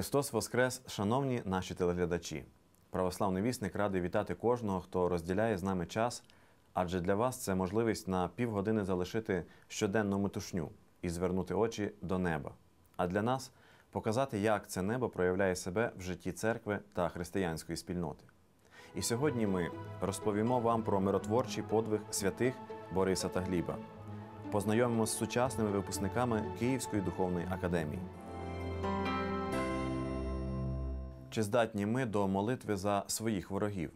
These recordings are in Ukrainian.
Христос Воскрес, шановні наші телеглядачі! Православний вісник радий вітати кожного, хто розділяє з нами час, адже для вас це можливість на півгодини залишити щоденну метушню і звернути очі до неба. А для нас показати, як це небо проявляє себе в житті церкви та християнської спільноти. І сьогодні ми розповімо вам про миротворчий подвиг святих Бориса та Гліба. Познайомимося з сучасними випускниками Київської духовної академії. Чи здатні ми до молитви за своїх ворогів?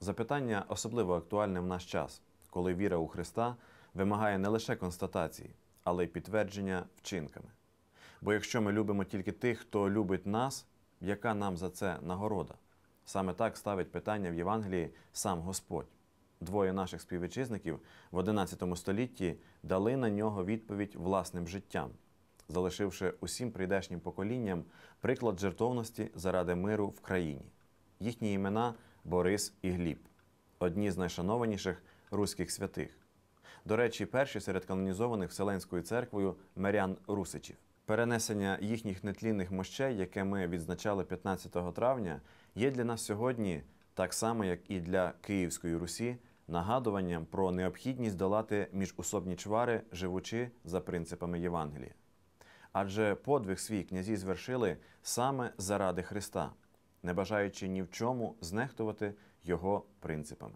Запитання особливо актуальне в наш час, коли віра у Христа вимагає не лише констатації, але й підтвердження вчинками. Бо якщо ми любимо тільки тих, хто любить нас, яка нам за це нагорода? Саме так ставить питання в Євангелії сам Господь. Двоє наших співвітчизників в XI столітті дали на нього відповідь власним життям, залишивши усім прийдешнім поколінням приклад жертовності заради миру в країні. Їхні імена Борис і Гліб, одні з найшанованіших руських святих. До речі, перші серед канонізованих Вселенською церквою мирян Русичів. Перенесення їхніх нетлінних мощей, яке ми відзначали 15 травня, є для нас сьогодні, так само як і для Київської Русі, нагадуванням про необхідність долати міжусобні чвари, живучи за принципами Євангелія. Адже подвиг свій князі звершили саме заради Христа, не бажаючи ні в чому знехтувати його принципами.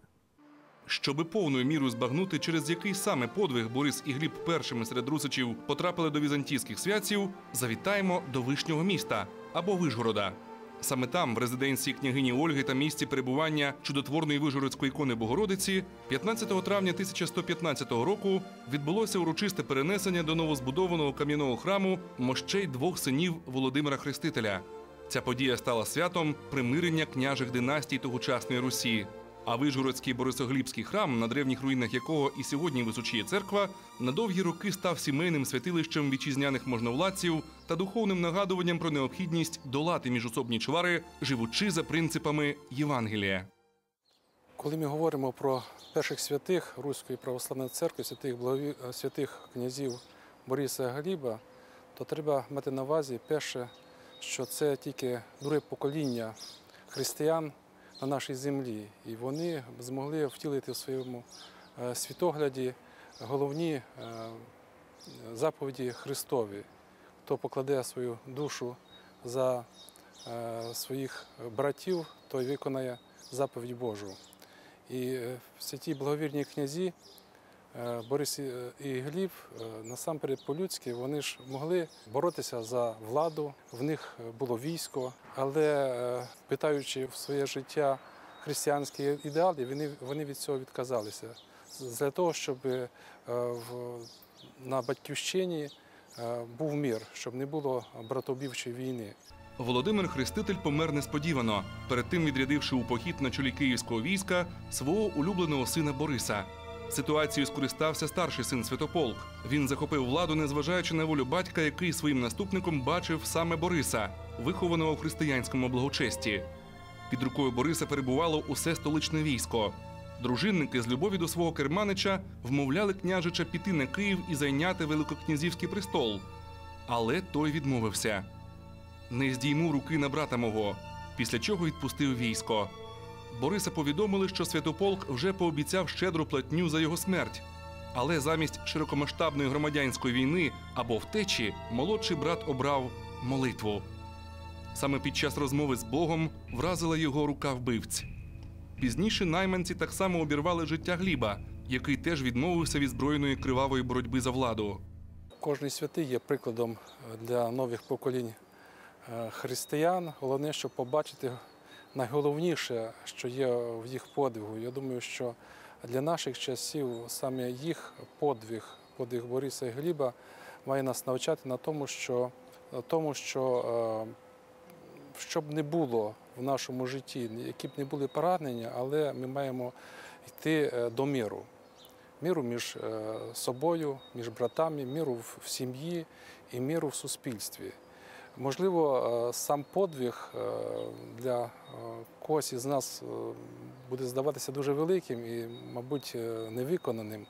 Щоби повною мірою збагнути, через який саме подвиг Борис і Гліб першими серед русичів потрапили до візантійських святців, завітаємо до Вишнього міста або Вишгорода. Саме там, в резиденції княгині Ольги та місці перебування чудотворної вижгородської ікони Богородиці, 15 травня 1115 року відбулося урочисте перенесення до новозбудованого кам'яного храму мощей двох синів Володимира Хрестителя. Ця подія стала святом примирення княжих династій тогочасної Русі. А Вижгородський Борисоглібський храм, на древніх руїнах якого і сьогодні височіє церква, на довгі роки став сімейним святилищем вітчизняних можновладців та духовним нагадуванням про необхідність долати міжособні чвари, живучи за принципами Євангелія. Коли ми говоримо про перших святих Руської православної церкви, святих благові... святих князів Бориса Гліба, то треба мати на увазі перше, що це тільки друге покоління християн на нашій землі, і вони змогли втілити в своєму е, світогляді головні е, заповіді Христові, хто покладе свою душу за е, своїх братів, той виконає заповідь Божу. І всі ті благовірні князі, Борис і Гліб, насамперед по-людськи, вони ж могли боротися за владу, в них було військо, але питаючи в своє життя християнські ідеали, вони, вони від цього відказалися. Для того, щоб на батьківщині був мир, щоб не було братобівчої війни. Володимир Хреститель помер несподівано, перед тим відрядивши у похід на чолі київського війська свого улюбленого сина Бориса. Ситуацією скористався старший син Святополк. Він захопив владу, незважаючи на волю батька, який своїм наступником бачив саме Бориса, вихованого в християнському благочесті. Під рукою Бориса перебувало усе столичне військо. Дружинники з любові до свого керманича вмовляли княжича піти на Київ і зайняти великокнязівський престол. Але той відмовився. Не здійму руки на брата мого, після чого відпустив військо. Бориса повідомили, що Святополк вже пообіцяв щедру платню за його смерть. Але замість широкомасштабної громадянської війни або втечі молодший брат обрав молитву. Саме під час розмови з Богом вразила його рука вбивць. Пізніше найманці так само обірвали життя Гліба, який теж відмовився від збройної кривавої боротьби за владу. Кожний святий є прикладом для нових поколінь християн. Головне, щоб побачити найголовніше, що є в їх подвигу. Я думаю, що для наших часів саме їх подвиг, подвиг Бориса і Гліба, має нас навчати на тому, що тому, що щоб не було в нашому житті, які б не були поранення, але ми маємо йти до миру. Міру між собою, між братами, міру в сім'ї і міру в суспільстві. Можливо, сам подвиг для когось із нас буде здаватися дуже великим і, мабуть, невиконаним,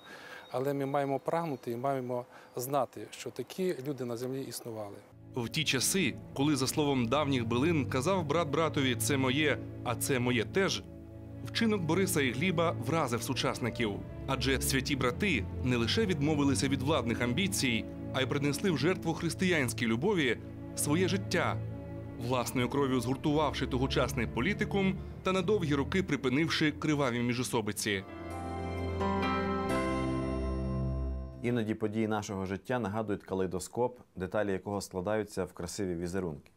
але ми маємо прагнути і маємо знати, що такі люди на землі існували. В ті часи, коли, за словом давніх билин, казав брат братові це моє, а це моє теж. Вчинок Бориса і Гліба вразив сучасників, адже святі брати не лише відмовилися від владних амбіцій, а й принесли в жертву християнській любові своє життя, власною кров'ю згуртувавши тогочасний політикум та на довгі роки припинивши криваві міжособиці. Іноді події нашого життя нагадують калейдоскоп, деталі якого складаються в красиві візерунки.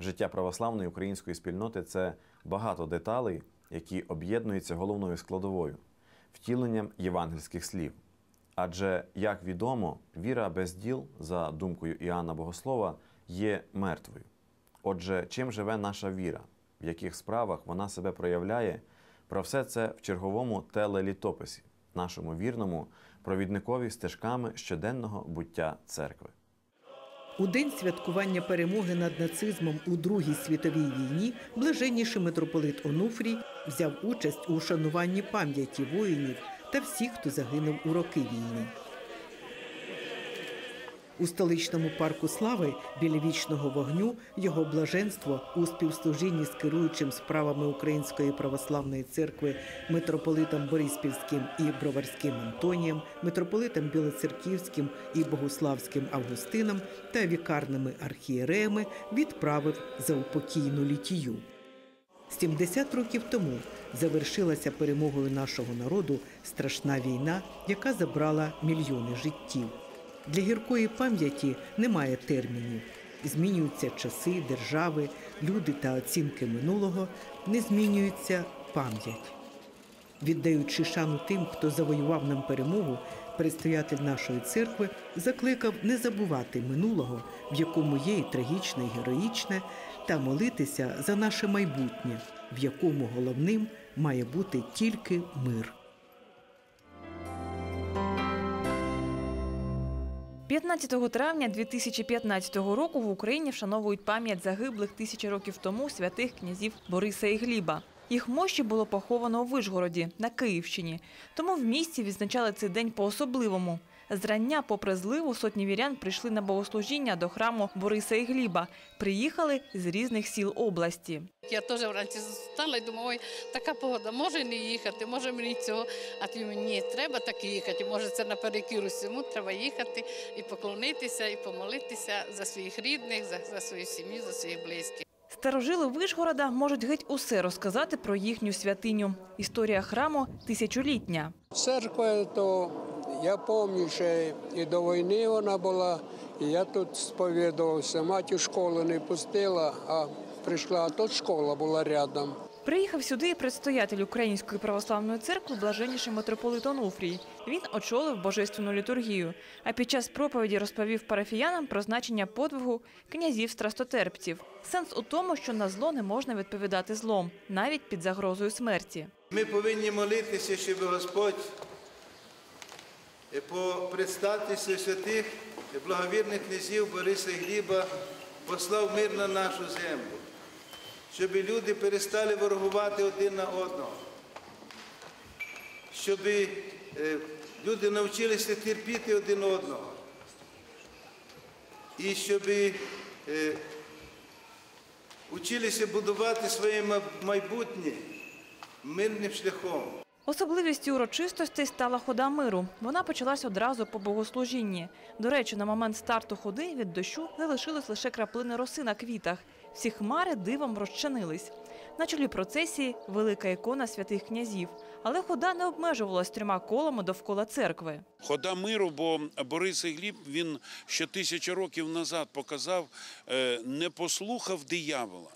Життя православної української спільноти це багато деталей, які об'єднуються головною складовою втіленням євангельських слів. Адже, як відомо, віра без діл, за думкою Іоанна Богослова, є мертвою. Отже, чим живе наша віра, в яких справах вона себе проявляє, про все це в черговому телелітописі, нашому вірному провідникові стежками щоденного буття церкви. У день святкування перемоги над нацизмом у Другій світовій війні блаженніший митрополит Онуфрій взяв участь у вшануванні пам'яті воїнів та всіх, хто загинув у роки війни. У столичному парку слави біля вічного вогню його блаженство у співслужінні з керуючим справами Української православної церкви митрополитом Бориспільським і Броварським Антонієм, митрополитом Білоцерківським і Богославським Августином та вікарними архієреями відправив за упокійну літію. 70 років тому завершилася перемогою нашого народу страшна війна, яка забрала мільйони життів. Для гіркої пам'яті немає термінів. Змінюються часи, держави, люди та оцінки минулого, не змінюється пам'ять. Віддаючи шану тим, хто завоював нам перемогу, предстоятель нашої церкви закликав не забувати минулого, в якому є і трагічне, і героїчне, та молитися за наше майбутнє, в якому головним має бути тільки мир. 15 травня 2015 року в Україні вшановують пам'ять загиблих тисячі років тому святих князів Бориса і Гліба. Їх мощі було поховано у Вишгороді на Київщині, тому в місті відзначали цей день по-особливому. Зрання, попри зливу, сотні вірян прийшли на богослужіння до храму Бориса і Гліба. Приїхали з різних сіл області. Я теж вранці стала і думаю, ой, така погода, може не їхати, може мені цього. А ти мені треба так їхати. Може, це наперекір усьому, треба їхати і поклонитися, і помолитися за своїх рідних, за, за свою сім'ю, за своїх близьких. Старожили Вишгорода можуть геть усе розказати про їхню святиню. Історія храму тисячолітня. Церква, то я пам'ятаю, ще і до війни вона була, і я тут сповідувався. Мать у школу не пустила, а прийшла, а тут школа була рядом. Приїхав сюди і предстоятель Української православної церкви блаженніший митрополит Онуфрій. Він очолив божественну літургію, а під час проповіді розповів парафіянам про значення подвигу князів страстотерпців. Сенс у тому, що на зло не можна відповідати злом, навіть під загрозою смерті. Ми повинні молитися, щоб Господь по предстатися святих благовірних князів Бориса Гліба послав мир на нашу землю, щоб люди перестали ворогувати один на одного, щоб е, люди навчилися терпіти один одного. І щоб е, училися будувати своє майбутнє мирним шляхом. Особливістю урочистостей стала хода миру. Вона почалась одразу по богослужінні. До речі, на момент старту ходи від дощу залишились лише краплини роси на квітах. Всі хмари дивом розчинились. На чолі процесії велика ікона святих князів. Але хода не обмежувалась трьома колами довкола церкви. Хода миру, бо Борис Гліб він ще тисяча років назад показав, е, не послухав диявола.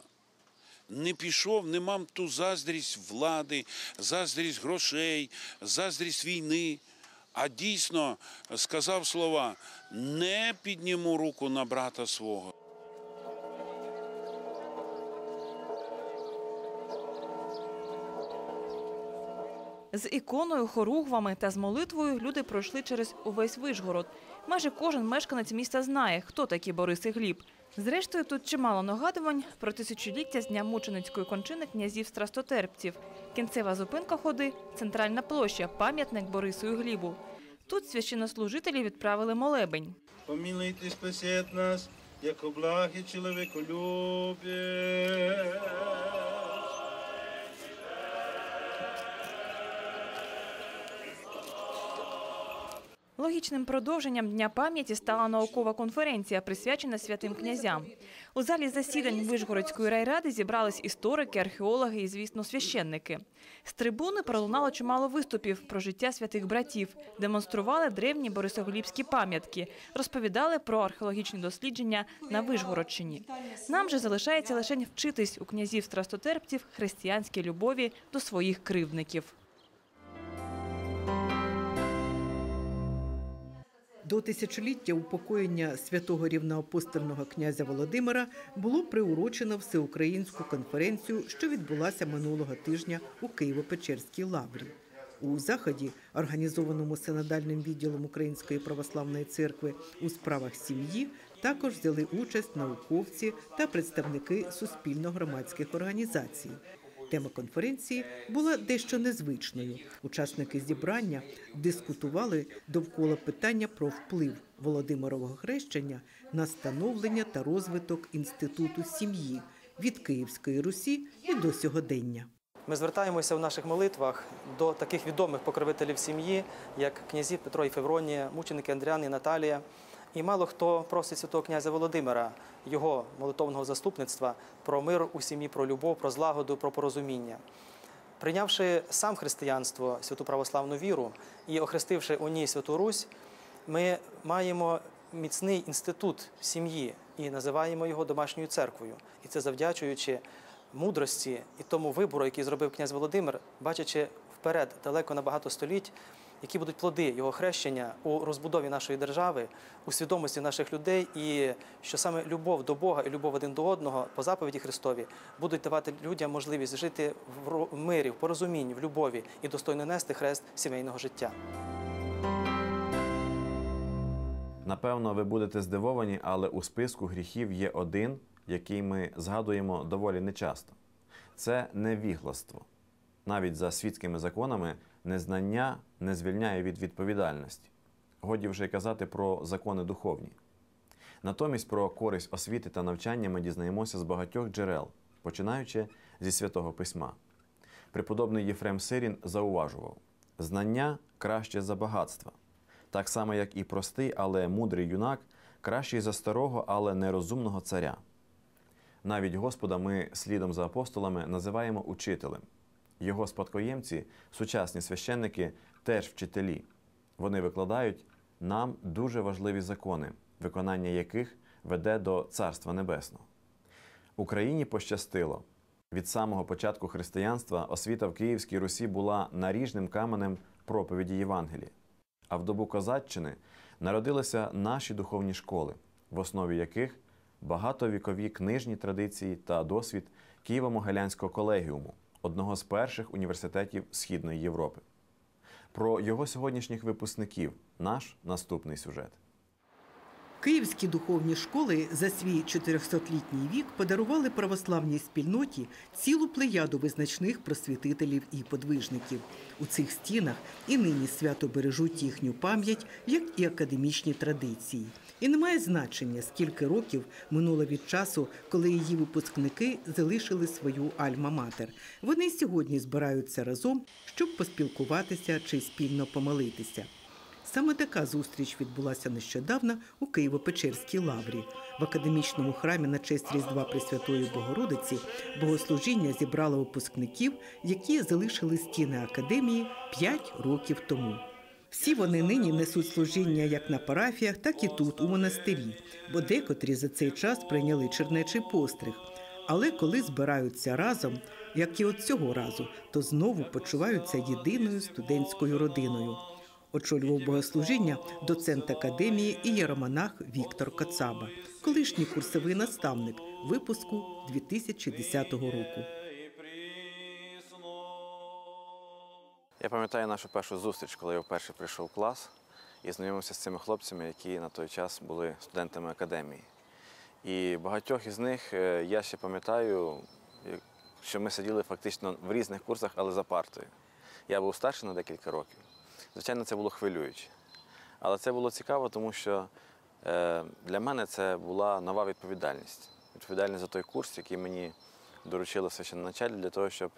Не пішов, не мав ту заздрість влади, заздрість грошей, заздрість війни. А дійсно сказав слова: не підніму руку на брата свого. З іконою, хоругвами та з молитвою люди пройшли через увесь Вишгород. Майже кожен мешканець міста знає, хто такі Борис і Гліб. Зрештою, тут чимало нагадувань про тисячоліття з дня мученицької кончини князів страстотерпців. Кінцева зупинка ходи центральна площа, пам'ятник Борису і Глібу. Тут священнослужителі відправили молебень. Помілити спасіть нас, як облаги і чоловіколюбець. Логічним продовженням Дня пам'яті стала наукова конференція, присвячена святим князям. У залі засідань Вишгородської райради зібрались історики, археологи і, звісно, священники. З трибуни пролунало чимало виступів про життя святих братів, демонстрували древні борисоглібські пам'ятки, розповідали про археологічні дослідження на Вишгородщині. Нам же залишається лише вчитись у князів страстотерпців християнській любові до своїх кривдників. До тисячоліття упокоєння святого рівноапостольного князя Володимира було приурочено всеукраїнську конференцію, що відбулася минулого тижня у Києво-Печерській лаврі. У заході, організованому синодальним відділом Української православної церкви у справах сім'ї, також взяли участь науковці та представники суспільно-громадських організацій. Тема конференції була дещо незвичною. Учасники зібрання дискутували довкола питання про вплив Володимирового хрещення на становлення та розвиток інституту сім'ї від Київської Русі і до сьогодення. Ми звертаємося в наших молитвах до таких відомих покровителів сім'ї, як князі Петро і Февронія, мученики Андріан і Наталія. І мало хто просить святого князя Володимира, його молитовного заступництва про мир у сім'ї, про любов, про злагоду, про порозуміння. Прийнявши сам християнство, святу православну віру і охрестивши у ній Святу Русь, ми маємо міцний інститут сім'ї і називаємо його домашньою церквою. І це завдячуючи мудрості і тому вибору, який зробив князь Володимир, бачачи вперед далеко на багато століть, які будуть плоди його хрещення у розбудові нашої держави, у свідомості наших людей, і що саме любов до Бога і любов один до одного по заповіді Христові будуть давати людям можливість жити в мирі, в порозумінні, в любові і достойно нести хрест сімейного життя. Напевно, ви будете здивовані, але у списку гріхів є один, який ми згадуємо доволі нечасто. Це невігластво. Навіть за світськими законами незнання не звільняє від відповідальності. Годі вже й казати про закони духовні. Натомість про користь освіти та навчання ми дізнаємося з багатьох джерел, починаючи зі святого письма. Преподобний Єфрем Сирін зауважував: знання краще за багатства, так само, як і простий, але мудрий юнак, кращий за старого, але нерозумного царя. Навіть Господа ми слідом за апостолами називаємо учителем. Його спадкоємці, сучасні священники, теж вчителі. Вони викладають нам дуже важливі закони, виконання яких веде до Царства Небесного. Україні пощастило. Від самого початку християнства освіта в Київській Русі була наріжним каменем проповіді Євангелія. А в добу Козаччини народилися наші духовні школи, в основі яких багатовікові книжні традиції та досвід Києво-Могилянського колегіуму, одного з перших університетів Східної Європи. Про його сьогоднішніх випускників наш наступний сюжет. Київські духовні школи за свій 400-літній вік подарували православній спільноті цілу плеяду визначних просвітителів і подвижників. У цих стінах і нині свято бережуть їхню пам'ять, як і академічні традиції. І немає значення, скільки років минуло від часу, коли її випускники залишили свою альма-матер. Вони сьогодні збираються разом, щоб поспілкуватися чи спільно помолитися. Саме така зустріч відбулася нещодавно у Києво-Печерській лаврі. В академічному храмі на честь Різдва Пресвятої Богородиці богослужіння зібрало випускників, які залишили стіни академії 5 років тому. Всі вони нині несуть служіння як на парафіях, так і тут, у монастирі, бо декотрі за цей час прийняли чернечий постриг. Але коли збираються разом, як і от цього разу, то знову почуваються єдиною студентською родиною. Очолював богослужіння доцент академії і єромонах Віктор Коцаба, колишній курсовий наставник випуску 2010 року. Я пам'ятаю нашу першу зустріч, коли я вперше прийшов в клас і знайомився з цими хлопцями, які на той час були студентами академії. І багатьох із них е, я ще пам'ятаю, що ми сиділи фактично в різних курсах, але за партою. Я був старший на декілька років. Звичайно, це було хвилююче. Але це було цікаво, тому що Е, Для мене це була нова відповідальність. Відповідальність за той курс, який мені доручило священноначаль для того, щоб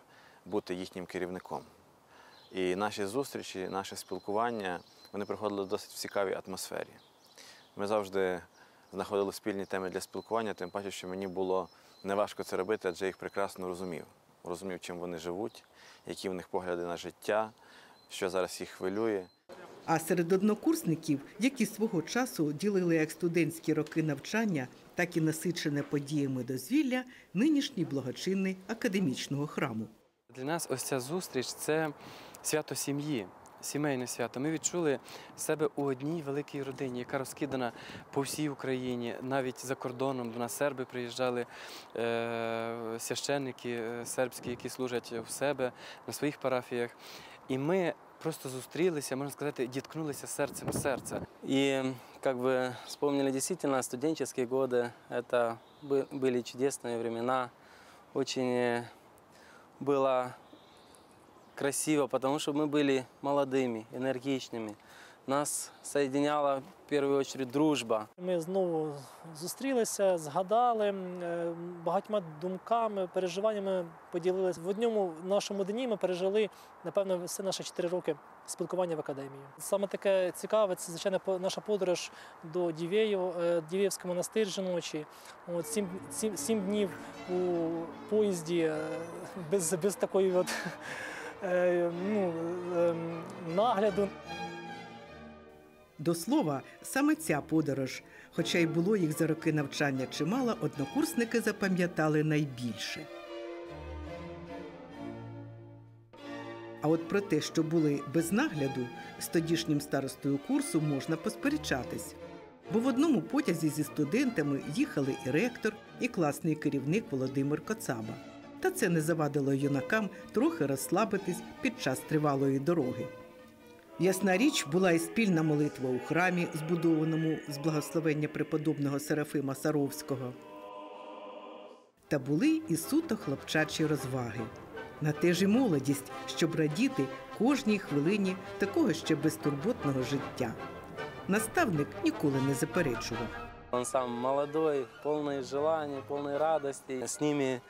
бути їхнім керівником. І наші зустрічі, наше спілкування вони проходили в досить цікавій атмосфері. Ми завжди знаходили спільні теми для спілкування, тим паче, що мені було неважко це робити, адже я їх прекрасно розумів. Розумів, чим вони живуть, які в них погляди на життя, що зараз їх хвилює. А серед однокурсників, які свого часу ділили як студентські роки навчання, так і насичене подіями дозвілля, нинішній благочинний академічного храму. Для нас ось ця зустріч це свято сім'ї, сімейне свято. Ми відчули себе у одній великій родині, яка розкидана по всій Україні, навіть за кордоном. До нас серби приїжджали е- священники е, сербські, які служать в себе на своїх парафіях. І ми просто зустрілися, можна сказати, діткнулися серцем в серце. И как бы вспомнили действительно студенческие годы. Это бы- были чудесные времена. Очень э, было красиво, потому что мы были молодыми, энергичными. Нас соединяла в первую очередь дружба. Ми знову зустрілися, згадали е, багатьма думками, переживаннями поділилися. В одному нашому дні ми пережили, напевно, все наші 4 роки спілкування в академії. Саме таке цікаве, це звичайно наша подорож до Дівеїв, е, Дівеївський монастир жіночий. От сім, сім, сім днів у поїзді е, без, без такої от, ну, нагляду. До слова, саме ця подорож, хоча й було їх за роки навчання чимало, однокурсники запам'ятали найбільше. А от про те, що були без нагляду, з тодішнім старостою курсу можна посперечатись. Бо в одному потязі зі студентами їхали і ректор, і класний керівник Володимир Коцаба. Та це не завадило юнакам трохи розслабитись під час тривалої дороги. Ясна річ була і спільна молитва у храмі, збудованому з благословення преподобного Серафима Саровського. Та були і суто хлопчачі розваги. На те ж і молодість, щоб радіти кожній хвилині такого ще безтурботного життя. Наставник ніколи не заперечував. Он сам молодой, полный желаний, полный радости. С ними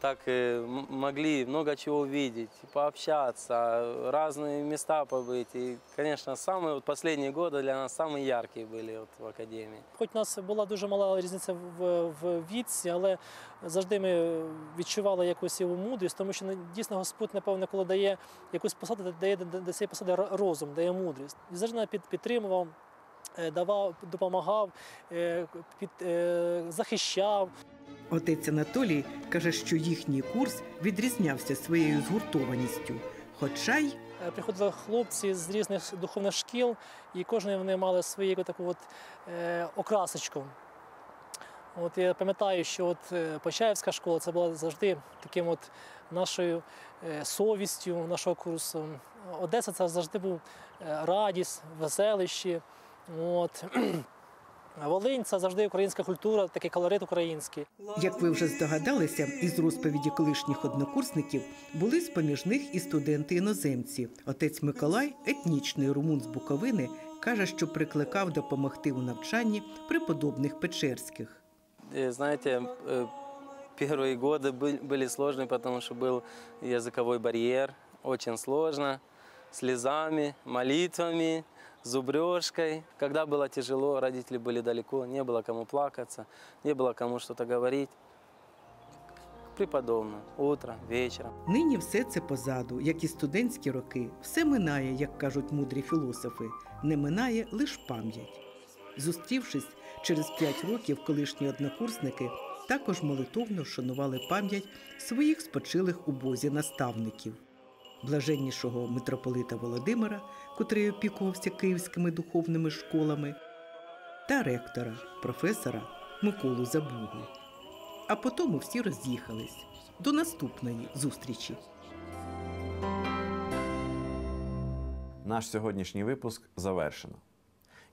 так э, м- могли много чего увидеть, пообщаться, разные места побыть. И, конечно, самые вот последние годы для нас самые яркие были вот в академии. Хоч у нас була дуже мала різниця в, в віці, але завжди ми відчували якусь його мудрість, тому що ну, дійсно Господь, напевно, коли дає якусь посаду, то дає до до цієї посади ро- розум, дає мудрість. І завжди нас під, підтримував, е, давав, допомагав, е, під, е, захищав. Отець Анатолій каже, що їхній курс відрізнявся своєю згуртованістю, хоча й Е, Приходили хлопці з різних духовних шкіл, і кожен вони мали свою таку от, е, окрасочку. От я пам'ятаю, що от е, Почаївська школа це була завжди таким от нашою е, совістю нашого курсу. Одеса це завжди був радість, веселище. От. Волинь це завжди українська культура, такий колорит український. Як ви вже здогадалися, із розповіді колишніх однокурсників були з поміж них і студенти-іноземці. Отець Миколай, етнічний румун з Буковини, каже, що прикликав допомогти у навчанні преподобних Печерських. И, знаете, э, первые годы бы- были сложные, потому что был языковой барьер, очень сложно, слезами, молитвами, зубрежкой. Когда было тяжело, родители были далеко, не было кому плакаться, не было кому что-то говорить. Преподобно, утро, вечером. Нині все це позаду, як і студентські роки. Все минає, як кажуть мудрі філософи, не минає лише пам'ять. Зустрівшись через п'ять років, колишні однокурсники також молитовно вшанували пам'ять своїх спочилих у Бозі наставників. Блаженнішого митрополита Володимира, котрий опікувався київськими духовними школами, та ректора, професора Миколу Забугу. А потім всі роз'їхались. До наступної зустрічі. Наш сьогоднішній випуск завершено.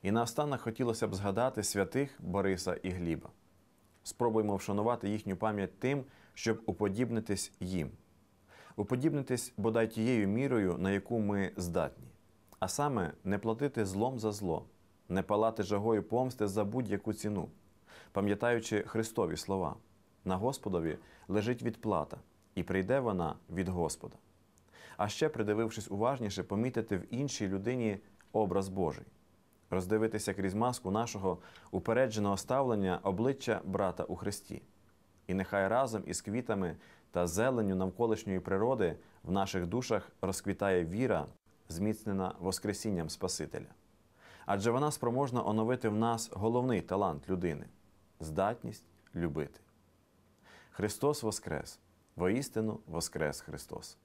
І наостанок хотілося б згадати святих Бориса і Гліба. Спробуємо вшанувати їхню пам'ять тим, щоб уподібнитись їм, уподібнитись бодай тією мірою, на яку ми здатні, а саме не платити злом за зло, не палати жагою помсти за будь-яку ціну, пам'ятаючи Христові слова: на Господові лежить відплата, і прийде вона від Господа. А ще, придивившись уважніше, помітити в іншій людині образ Божий, роздивитися крізь маску нашого упередженого ставлення обличчя брата у Христі. І нехай разом із квітами та зеленню навколишньої природи в наших душах розквітає віра, зміцнена Воскресінням Спасителя. Адже вона спроможна оновити в нас головний талант людини здатність любити. Христос Воскрес! Воістину Воскрес Христос!